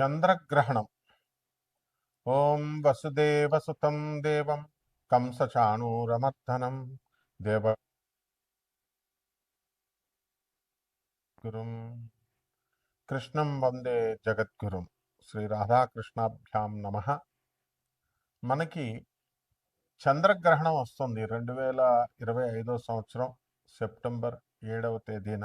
చంద్రగ్రహణం. ఓం వసుదేవసుతం దేవం కంసచాణూరమర్దనం దేవ గురుం కృష్ణం వందే జగద్గురుం శ్రీ రాధాకృష్ణాభ్యాం నమ. మనకి చంద్రగ్రహణం వస్తుంది. రెండు వేల ఇరవై ఐదో సంవత్సరం సెప్టెంబర్ ఏడవ తేదీన.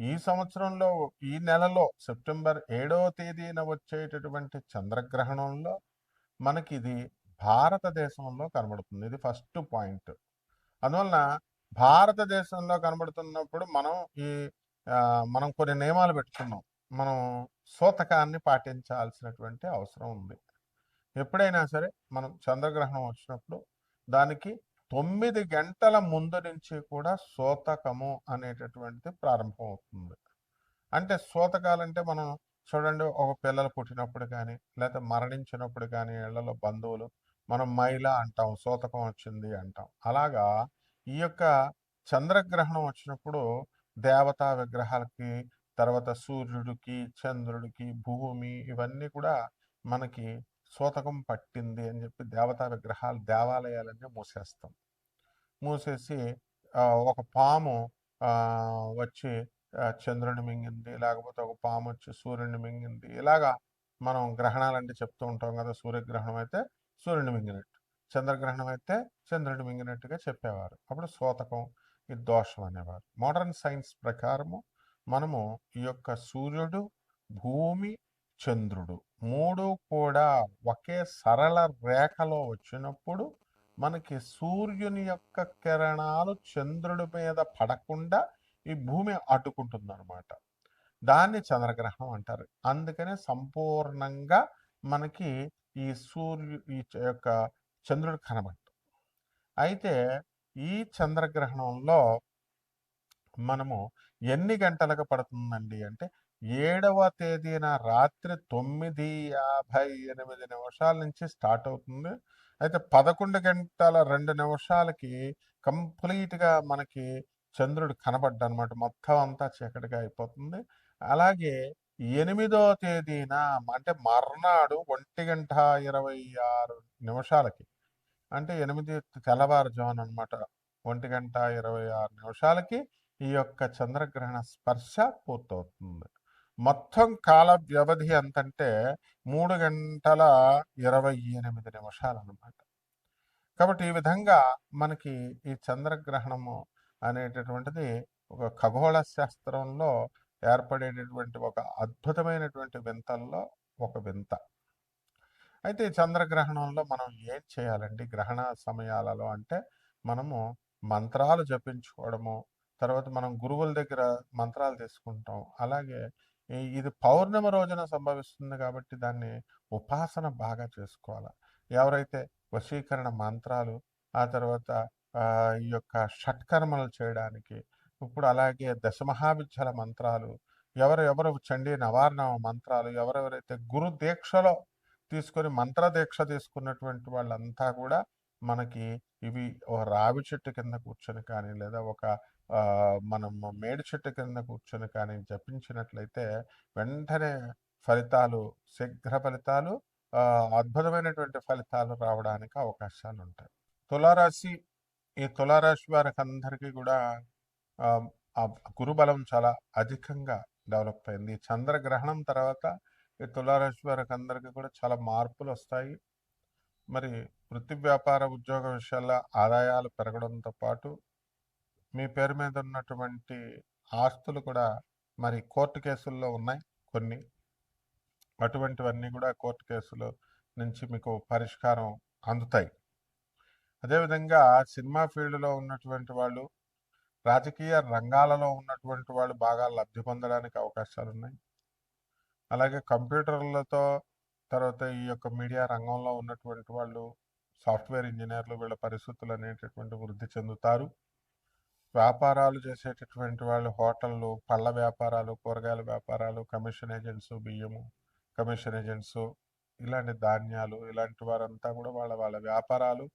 ఈ సంవత్సరంలో ఈ నెలలో సెప్టెంబర్ ఏడవ తేదీన వచ్చేటటువంటి చంద్రగ్రహణంలో మనకి ఇది భారతదేశంలో కనబడుతుంది. ఇది ఫస్ట్ పాయింట్. అందువలన భారతదేశంలో కనబడుతున్నప్పుడు మనం ఈ మనం కొన్ని నియమాలు పెట్టుకున్నాం. మనం సూతకాన్ని పాటించాల్సినటువంటి అవసరం ఉంది. ఎప్పుడైనా సరే మనం చంద్రగ్రహణం వచ్చినప్పుడు దానికి తొమ్మిది గంటల ముందు నుంచి కూడా శోతకము అనేటటువంటిది ప్రారంభం అవుతుంది అంటే సూతకాలంటే మనం చూడండి ఒక పిల్లలు పుట్టినప్పుడు కానీ లేకపోతే మరణించినప్పుడు కానీ ఇళ్ళలో బంధువులు మనం మైల అంటాం శోతకం వచ్చింది అంటాం. అలాగా ఈ యొక్క చంద్రగ్రహణం వచ్చినప్పుడు దేవతా విగ్రహాలకి తర్వాత సూర్యుడికి చంద్రుడికి భూమి ఇవన్నీ కూడా మనకి సూతకం పట్టింది అని చెప్పి దేవతా విగ్రహాలు దేవాలయాలన్నీ మూసేస్తాం. మూసేసి ఒక పాము వచ్చి చంద్రుని మింగింది లేకపోతే ఒక పాము వచ్చి సూర్యుని మింగింది. ఇలాగా మనం గ్రహణాలంటే చెప్తూ ఉంటాం కదా సూర్యగ్రహణం అయితే సూర్యుని మింగినట్టు. చంద్రగ్రహణం అయితే చంద్రుని మింగినట్టుగా చెప్పేవారు. అప్పుడు శోతకం ఇది దోషం అనేవారు. మోడర్న్ సైన్స్ ప్రకారము మనము ఈ యొక్క సూర్యుడు భూమి చంద్రుడు. మూడు కూడా ఒకే సరళ రేఖలో వచ్చినప్పుడు మనకి సూర్యుని యొక్క కిరణాలు చంద్రుడి మీద పడకుండా ఈ భూమి అడ్డుకుంటుంది అనమాట దాన్ని చంద్రగ్రహణం అంటారు. అందుకనే సంపూర్ణంగా మనకి ఈ సూర్యు ఈ యొక్క చంద్రుడు కనబడదు అయితే ఈ చంద్రగ్రహణంలో మనము ఎన్ని గంటలకు పడుతుందండి అంటే ఏడవ తేదీన రాత్రి తొమ్మిది యాభై ఎనిమిది నిమిషాల నుంచి స్టార్ట్ అవుతుంది. అయితే పదకొండు గంటల రెండు నిమిషాలకి కంప్లీట్గా మనకి చంద్రుడు కనబడ్డ అనమాట మొత్తం అంతా చీకటిగా అయిపోతుంది. అలాగే ఎనిమిదో తేదీన అంటే మర్నాడు ఒంటి గంట ఇరవై ఆరు నిమిషాలకి అంటే ఎనిమిది తెల్లవారుజామున అనమాట ఒంటి గంట ఇరవై ఆరు నిమిషాలకి ఈ యొక్క చంద్రగ్రహణ స్పర్శ పూర్తవుతుంది. మొత్తం కాల వ్యవధి ఎంతంటే మూడు గంటల ఇరవై ఎనిమిది నిమిషాలు అనమాట కాబట్టి ఈ విధంగా మనకి ఈ చంద్రగ్రహణము అనేటటువంటిది ఒక ఖగోళ శాస్త్రంలో ఏర్పడేటటువంటి ఒక అద్భుతమైనటువంటి వింతల్లో ఒక వింత. అయితే ఈ చంద్రగ్రహణంలో మనం ఏం చేయాలండి? గ్రహణ సమయాలలో అంటే మనము మంత్రాలు జపించుకోవడము తర్వాత మనం గురువుల దగ్గర మంత్రాలు తీసుకుంటాం అలాగే ఇది పౌర్ణమి రోజున సంభవిస్తుంది కాబట్టి దాన్ని ఉపాసన బాగా చేసుకోవాలి. ఎవరైతే వశీకరణ మంత్రాలు ఆ తర్వాత ఈ యొక్క షట్కర్మలు చేయడానికి ఇప్పుడు అలాగే దశమహావిద్యల మంత్రాలు ఎవరెవరు చండీ నవార్ణ మంత్రాలు ఎవరెవరైతే గురు దీక్షలో తీసుకొని మంత్ర దీక్ష తీసుకున్నటువంటి వాళ్ళంతా కూడా మనకి ఇవి ఒక రావి చెట్టు కింద కూర్చొని కానీ లేదా ఒక మనం మేడి చెట్టు కింద కూర్చొని కానీ జపించినట్లయితే వెంటనే ఫలితాలు శీఘ్ర ఫలితాలు అద్భుతమైనటువంటి ఫలితాలు రావడానికి అవకాశాలు ఉంటాయి తులారాశి ఈ తులారాశి వారికి అందరికీ కూడా గురుబలం చాలా అధికంగా డెవలప్ అయింది. చంద్రగ్రహణం తర్వాత ఈ తులారాశి వారికి అందరికీ కూడా చాలా మార్పులు వస్తాయి మరి వృత్తి వ్యాపార ఉద్యోగ విషయాల్లో ఆదాయాలు పెరగడంతో పాటు మీ పేరు మీద ఉన్నటువంటి ఆస్తులు కూడా మరి కోర్టు కేసుల్లో ఉన్నాయి కొన్ని. అటువంటివన్నీ కూడా కోర్టు కేసులు నుంచి మీకు పరిష్కారం అందుతాయి. అదేవిధంగా సినిమా ఫీల్డ్లో ఉన్నటువంటి వాళ్ళు రాజకీయ రంగాలలో ఉన్నటువంటి వాళ్ళు బాగా లబ్ధి పొందడానికి అవకాశాలు ఉన్నాయి. అలాగే కంప్యూటర్లతో తర్వాత ఈ యొక్క మీడియా రంగంలో ఉన్నటువంటి వాళ్ళు సాఫ్ట్వేర్ ఇంజనీర్లు వీళ్ళ పరిస్థితులు అనేటటువంటి వృద్ధి చెందుతారు. వ్యాపారాలు చేసేటటువంటి వాళ్ళు హోటళ్ళు పళ్ళ వ్యాపారాలు కూరగాయల వ్యాపారాలు కమిషన్ ఏజెంట్స్ బియ్యము కమిషన్ ఏజెంట్స్ ఇలాంటి ధాన్యాలు ఇలాంటి వారంతా కూడా వాళ్ళ వాళ్ళ వ్యాపారాలు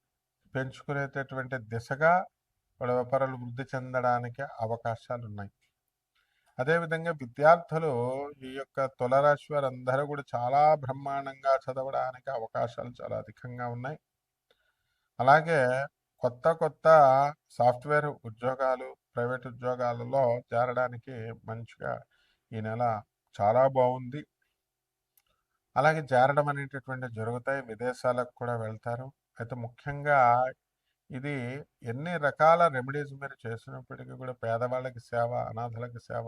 పెంచుకునేటటువంటి దిశగా వాళ్ళ వ్యాపారాలు వృద్ధి చెందడానికి అవకాశాలు ఉన్నాయి అదేవిధంగా విద్యార్థులు ఈ యొక్క తులరాశి వారందరూ కూడా చాలా బ్రహ్మాండంగా చదవడానికి అవకాశాలు చాలా అధికంగా ఉన్నాయి. అలాగే కొత్త కొత్త సాఫ్ట్వేర్ ఉద్యోగాలు ప్రైవేట్ ఉద్యోగాలలో చేరడానికి మంచిగా ఈ నెల చాలా బాగుంది. అలాగే చేరడం అనేటటువంటి జరుగుతాయి. విదేశాలకు కూడా వెళ్తారు. అయితే ముఖ్యంగా ఇది ఎన్ని రకాల రెమెడీస్ మీరు చేసినప్పటికీ కూడా పేదవాళ్ళకి సేవ అనాథలకు సేవ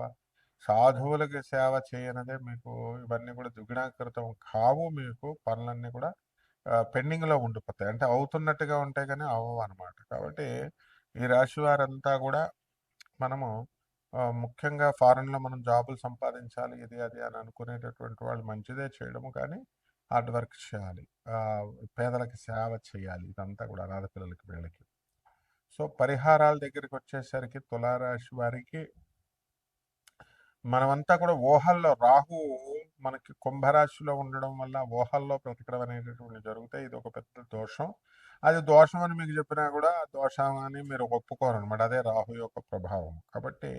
సాధువులకి సేవ చేయనదే మీకు ఇవన్నీ కూడా దుగుణాకృతం కావు మీకు పనులన్నీ కూడా పెండింగ్లో ఉండిపోతాయి. అంటే అవుతున్నట్టుగా ఉంటాయి కానీ అవ్వవు అనమాట కాబట్టి ఈ రాశి వారంతా కూడా మనము ముఖ్యంగా ఫారెన్లో మనం జాబులు సంపాదించాలి ఇది అది అని అనుకునేటటువంటి వాళ్ళు మంచిదే చేయడము కానీ హార్డ్ వర్క్ చేయాలి. పేదలకి సేవ చేయాలి. ఇదంతా కూడా అనాథ పిల్లలకి వీళ్ళకి. సో పరిహారాల దగ్గరికి వచ్చేసరికి తులారాశి వారికి మనమంతా కూడా ఊహల్లో రాహు మనకి కుంభరాశిలో ఉండడం వల్ల ఊహల్లో బ్రతకడం అనేటటువంటి జరుగుతాయి. ఇది ఒక పెద్ద దోషం. అది దోషం అని మీకు చెప్పినా కూడా దోషం అని మీరు ఒప్పుకోరు అనమాట అదే రాహు యొక్క ప్రభావం. కాబట్టి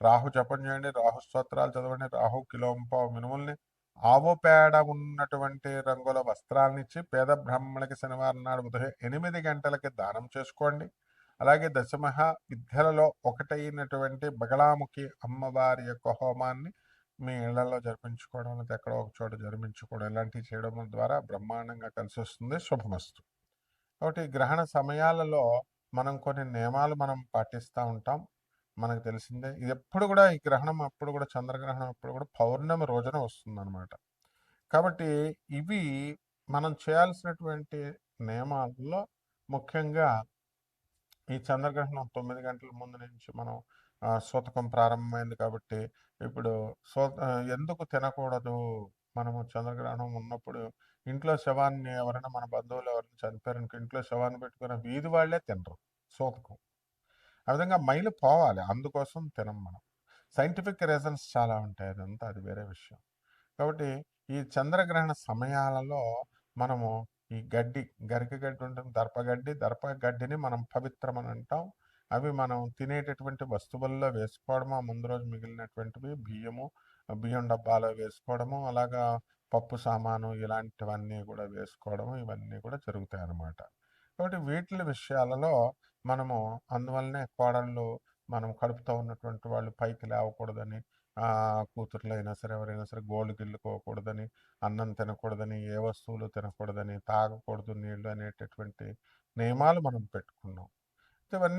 రాహు జపం చేయండి రాహు స్తోత్రాలు చదవండి రాహు కిలోంపా మినుముల్ని ఆవు పేడ ఉన్నటువంటి రంగుల వస్త్రాలనిచ్చి పేద బ్రాహ్మణులకి శనివారం నాడు ఉదయం ఎనిమిది గంటలకి దానం చేసుకోండి. అలాగే దశమహ విద్యలలో ఒకటైనటువంటి బగళాముఖి అమ్మవారి యొక్క హోమాన్ని మీ ఇళ్ళలో జరిపించుకోవడం లేదా ఎక్కడో ఒక చోట జరిపించుకోవడం ఇలాంటివి చేయడం ద్వారా బ్రహ్మాండంగా కలిసి వస్తుంది. శుభమస్తు. కాబట్టి గ్రహణ సమయాలలో మనం కొన్ని నియమాలు మనం పాటిస్తూ ఉంటాం. మనకు తెలిసిందే. ఇది ఎప్పుడు కూడా ఈ గ్రహణం అప్పుడు కూడా చంద్రగ్రహణం అప్పుడు కూడా పౌర్ణమి రోజున వస్తుంది అనమాట కాబట్టి ఇవి మనం చేయాల్సినటువంటి నియమాల్లో ముఖ్యంగా ఈ చంద్రగ్రహణం తొమ్మిది గంటల ముందు నుంచి మనం సూతకం ప్రారంభమైంది కాబట్టి ఇప్పుడు సో ఎందుకు తినకూడదు? మనము చంద్రగ్రహణం ఉన్నప్పుడు ఇంట్లో శవాన్ని ఎవరైనా మన బంధువులు ఎవరైనా చనిపోయారనుకో ఇంట్లో శవాన్ని పెట్టుకున్న వీధి వాళ్ళే తినరు సూతకం. ఆ విధంగా మైలు పోవాలి అందుకోసం తినం మనం. సైంటిఫిక్ రీజన్స్ చాలా ఉంటాయి అదంతా అది వేరే విషయం. కాబట్టి ఈ చంద్రగ్రహణ సమయాలలో మనము ఈ గడ్డి గరిక గడ్డి ఉంటుంది దర్పగడ్డి దర్పగడ్డిని మనం పవిత్రం అని అంటాం. అవి మనం తినేటటువంటి వస్తువుల్లో వేసుకోవడము ముందు రోజు మిగిలినటువంటివి బియ్యము బియ్యం డబ్బాలో వేసుకోవడము అలాగా పప్పు సామాను ఇలాంటివన్నీ కూడా వేసుకోవడము ఇవన్నీ కూడా జరుగుతాయి అన్నమాట కాబట్టి వీటి విషయాలలో మనము అందువల్లనే కోడళ్ళు మనం కడుపుతో ఉన్నటువంటి వాళ్ళు పైకి లేవకూడదని కూతుర్లు అయినా సరే ఎవరైనా సరే గోళ్ళు గిల్లుకోకూడదని అన్నం తినకూడదని ఏ వస్తువులు తినకూడదని తాగకూడదు నీళ్ళు అనేటటువంటి నియమాలు మనం పెట్టుకున్నాం. ఇవన్నీ